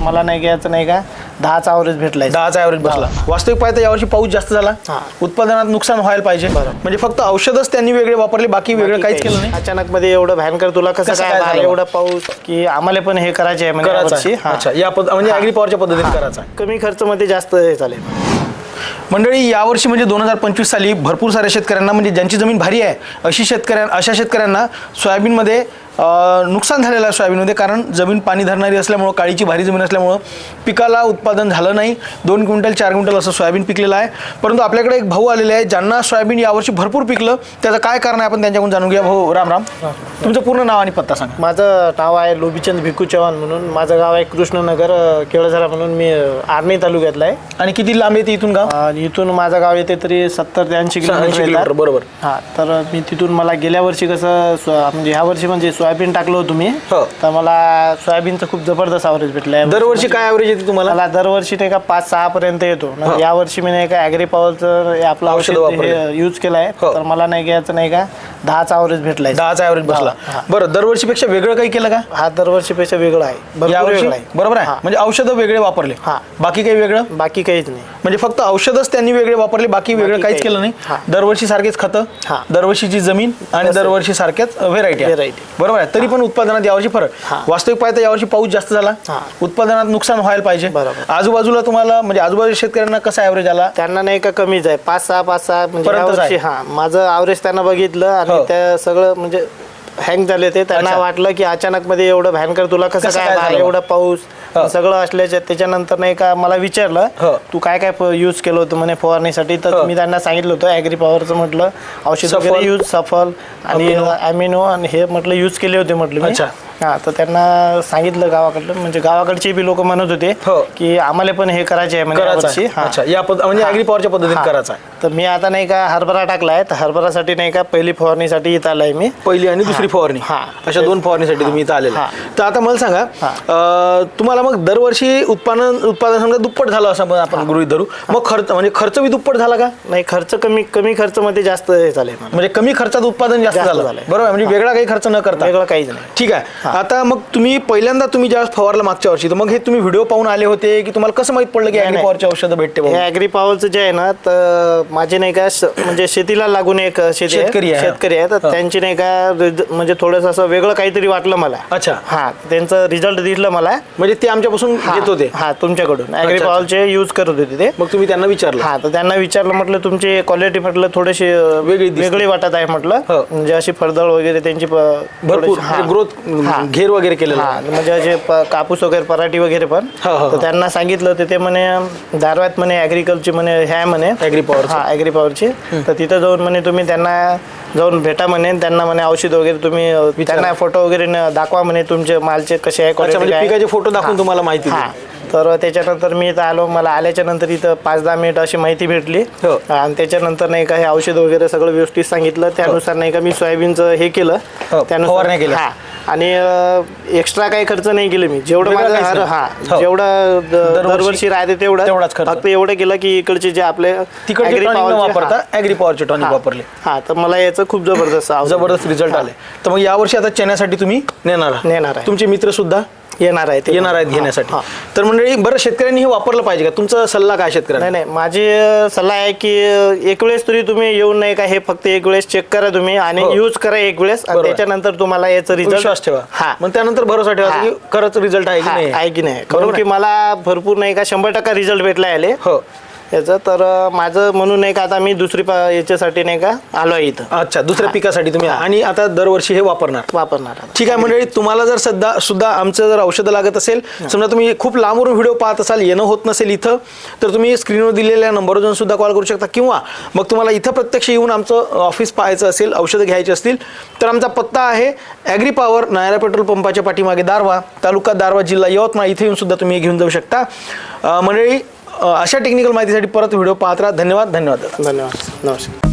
मला नाही घ्यायचं नाही का? दहाचा ॲव्हरेज भेटलाय. दहाचा ॲव्हरेज बसला. वास्तविक पाहता यावर्षी पाऊस जास्त झाला. उत्पादनात नुकसान व्हायला पाहिजे. म्हणजे फक्त औषधच त्यांनी वेगळे वापरले बाकी वेगळं काहीच केलं नाही. अचानक मध्ये एवढं भयंकर तुला कसं काय? एवढा पाऊस की आम्हाला पण हे करायचे आहे म्हणजे. अच्छा या म्हणजे ॲग्री पॉवरच्या पद्धतीने करायचा. कमी खर्च मध्ये जास्त हे चालेल. मंडळी यावर्षी म्हणजे दोन हजार पंचवीस साली भरपूर साऱ्या शेतकऱ्यांना म्हणजे ज्यांची जमीन भारी आहे अशी शेतकऱ्यां अशा शेतकऱ्यांना सोयाबीनमध्ये नुकसान झालेलं आहे सोयाबीनमध्ये कारण जमीन पाणी धरणारी असल्यामुळं काळीची भारी जमीन असल्यामुळं पिकाला उत्पादन झालं नाही. दोन क्विंटल चार क्विंटल असं सोयाबीन पिकलेलं आहे. परंतु आपल्याकडे एक भाऊ आलेले आहे ज्यांना सोयाबीन यावर्षी भरपूर पिकलं. त्याचं काय कारण आहे आपण त्यांच्याकडून जाणून घ्या भाऊ राम राम. तुमचं पूर्ण नाव आणि पत्ता सांगा. माझं नाव आहे लोबीचंद भिकू चव्हाण म्हणून. माझं गाव आहे कृष्णनगर केळझरा म्हणून मी अं, आर्णी तालुक्यातला आहे. आणि किती लांब येते इथून गाव? आणि इथून माझं गाव येते तरी सत्तर ते ऐंशी 80 किलोमीटर. बरोबर. हा तर मी तिथून मला गेल्या वर्षी कसं स्व- म्हणजे ह्या वर्षी म्हणजे सोयाबीन टाकलं होतं मी हो. तर मला सोयाबीनचं खूप जबरदस्त ॲव्हरेज भेटलं दरवर्षी काय ॲव्हरेज येते तुम्हाला मला दरवर्षी नाही का पाच सहा पर्यंत येतो हो. या वर्षी मी नाही का ॲग्री पॉवरचं आपलं औषधं औषध वापरले. यूज केलं आहे हो. तर मला नाही घ्यायचं नाही का दहाचा ॲव्हरेज भेटलाय दहाचा ॲव्हरेज बसला हा. बरं दरवर्षीपेक्षा वेगळं काही केलं का हा दरवर्षीपेक्षा वेगळा आहे भरपूर यावर्षी वेगळा आहे बरोबर आहे. म्हणजे औषधं वेगळे वापरले हा. बाकी काही वेगळं बाकी काहीच नाही म्हणजे फक्त औषधच त्यांनी वेगळे वापरले बाकी वेगळं काहीच काही केलं नाही. दरवर्षी सारखेच खतं हा. दरवर्षीची जमीन आणि. दरवर्षी सारख्याच व्हेरायटी Variety. बरोबर आहे तरी पण उत्पादनात यावर्षी फरक हा. वास्तविक पाहता यावर्षी पाऊस जास्त झाला हा. उत्पादनात नुकसान व्हायला पाहिजे. आजूबाजूला तुम्हाला म्हणजे आजूबाजू शेतकऱ्यांना कसा ॲव्हरेज आला त्यांना नाही का कमीच आहे पाच सहा पाच सहा म्हणजे. हा माझं ॲव्हरेज त्यांना बघितलं हो. आणि त्या सगळं म्हणजे हँग झाले ते त्यांना. वाटलं की अचानक मध्ये एवढं भयंकर तुला कसं काय? एवढा पाऊस हो. सगळं असल्याच्या त्याच्यानंतर नाही का मला हो. विचारलं तू काय काय यूज केलं होतं म्हणे फवारणीसाठी तर हो. मी त्यांना सांगितलं होतं ॲग्री पॉवरचं म्हटलं औषध. वगैरे यूज सफल आणि अमिनो. आणि हे म्हटलं यूज केले होते म्हटलं अच्छा. हा तर त्यांना सांगितलं गावाकडलं म्हणजे गावाकडचे बी लोक म्हणत होते हो. की आम्हाला पण हे करायचे आहे म्हणजे. हा. या म्हणजे हा. ॲग्री पॉवरच्या पद्धतीने हा. करायचा आहे तर मी आता नाही का हरभरा टाकलाय तर हरभरासाठी नाही का पहिली फवारणीसाठी इथं आलाय मी पहिली आणि दुसरी. फवारणी हा. अशा दोन फवारणीसाठी तुम्ही इथं आलेला हा. तर आता मला सांगा. अं, तुम्हाला मग दरवर्षी उत्पादन उत्पादन समजा दुप्पट झालं असं आपण- आपण गृहीत धरू मग खर्च म्हणजे खर्च बी दुप्पट झाला का नाही खर्च कमी कमी खर्च मध्ये जास्त हे मला म्हणजे कमी खर्चात उत्पादन जास्त जास्त झालं झालंय. बरोबर आहे? म्हणजे वेगळा काही खर्च न करता वेगळं काहीच नाही ठीक आहे आता मग तुम्ही पहिल्यांदा तुम्ही ज्या फवारला मागच्या वर्षी तर मग हे तुम्ही व्हिडिओ पाहून आले होते की तुम्हाला कसं माहीत पडलं की नाही, ॲग्री नाही. पॉवरची औषधं भेटते हे बाबा? ॲग्री पॉवरचं जे आहे ना तर माझे नाही का म्हणजे शेतीला लागून एक शेती शेतकरी आहे. शेतकरी आहे तर हा. त्यांची नाही का रिज- म्हणजे थोडंसं असं वेगळं काहीतरी वाटलं मला अच्छा हा त्यांचं रिझल्ट दिसलं मला म्हणजे ते आमच्यापासून हा, घेत होते हा तुमच्याकडून. पॉवरचे यूज करत होते ते मग तुम्ही त्यांना विचारलं हा तर त्यांना विचारलं म्हटलं तुमची क्वालिटी म्हटलं थोडीशी अं, वेगळी दिसते. वेगळी वाटत आहे म्हटलं हो. म्हणजे अशी फरदळ वगैरे त्यांची प- भरपूर थोडीशी- हा. ग्रोथ हा. घेर वगैरे केलेलं हा म्हणजे असे प- कापूस वगैरे पराठी वगैरे पण हो, हो, हो. तर त्यांना सांगितलं होतं ते म्हणे दारव्यात म्हणे ॲग्रिकल्चर म्हणे हे आहे म्हणे Agri Power चं. ॲग्री पॉवरची तर तिथं जाऊन म्हणे तुम्ही त्यांना जाऊन भेटा म्हणे त्यांना म्हणे औषध वगैरे तुम्ही त्यांना फोटो वगैरे दाखवा म्हणे तुमचे मालचे कसे आहे म्हणजे. पिकाचे फोटो दाखवून. तुम्हाला माहिती. तर त्याच्यानंतर मी इथं आलो मला आल्याच्यानंतर इथं पाच दहा मिनिट अशी माहिती भेटली हो. आणि त्याच्यानंतर नाही का हे औषध वगैरे सगळं व्यवस्थित सांगितलं त्यानुसार नाही का मी सोयाबीनचं हे केलं हो, फवारण्या केल्या. हा आणि एक्स्ट्रा काही खर्च नाही केले मी जेवढं वेगळं माझं काहीच हर नाही. हा हो. जेवढं द- दरवर्षी दरवर्षी राहते तेवढं तेवढाच खर्च. फक्त एवढं केलं की इकडचे जे आपले तिकडचे Agri टॉनिक न Power चे- वापरता हा. ॲग्री पॉवरचे टॉनिक हा. वापरले हा तर मला याचं खूप जबरदस्त. जबरदस्त रिझल्ट आले तर मग यावर्षी आता चेन्यासाठी तुम्ही नेणार आहात. नेणार आहे. तुमचे मित्र सुद्धा येणार आहे ते. येणार आहेत हा, घेण्यासाठी हा. तर मंडळी बरं शेतकऱ्यांनी हे वापरलं पाहिजे का तुमचा सल्ला काय शेतकऱ्यांना नाही नाही माझी सल्ला आहे की एक वेळेस तरी तुम्ही येऊन नाही का हे फक्त एक वेळेस चेक करा तुम्ही आणि हो. यूज करा एक वेळेस आणि. त्याच्यानंतर तुम्हाला याचं रिझल्ट ठेवा हा मग त्यानंतर भरोसा ठेवा हा. की खरंच रिझल्ट आहे की हा, नाही आहे की नाही कारण की मला भरपूर नाही का शंभर टक्का रिझल्ट भेटला आले हो याचं. तर माझं म्हणून नाही का आता मी दुसरी पा- याच्यासाठी नाही का आलो आहे इथं. अच्छा दुसऱ्या पिकासाठी तुम्ही. आणि आता दरवर्षी हे वापरणार. वापरणार आता. ठीक आहे मंडळी तुम्हाला जर सध्या सुद्धा आमचं जर औषधं लागत असेल समजा तुम्ही खूप लांबवरून व्हिडिओ पाहत असाल येणं होत नसेल इथं तर तुम्ही स्क्रीनवर दिलेल्या नंबरवर जाऊन सुद्धा कॉल करू शकता. किंवा मग तुम्हाला इथं प्रत्यक्ष येऊन आमचं ऑफिस पाहायचं असेल औषधं घ्यायची असतील तर आमचा पत्ता आहे ॲग्री पॉवर नायरा पेट्रोल पंपाच्या पाठीमागे दारवा तालुका दारवा जिल्हा यवतमाळ. इथे येऊन सुद्धा तुम्ही हे घेऊन जाऊ शकता. अं, मंडळी अशा टेक्निकल माहितीसाठी परत व्हिडिओ पाहत राहा. धन्यवाद धन्यवाद. धन्यवाद. नमस्कार.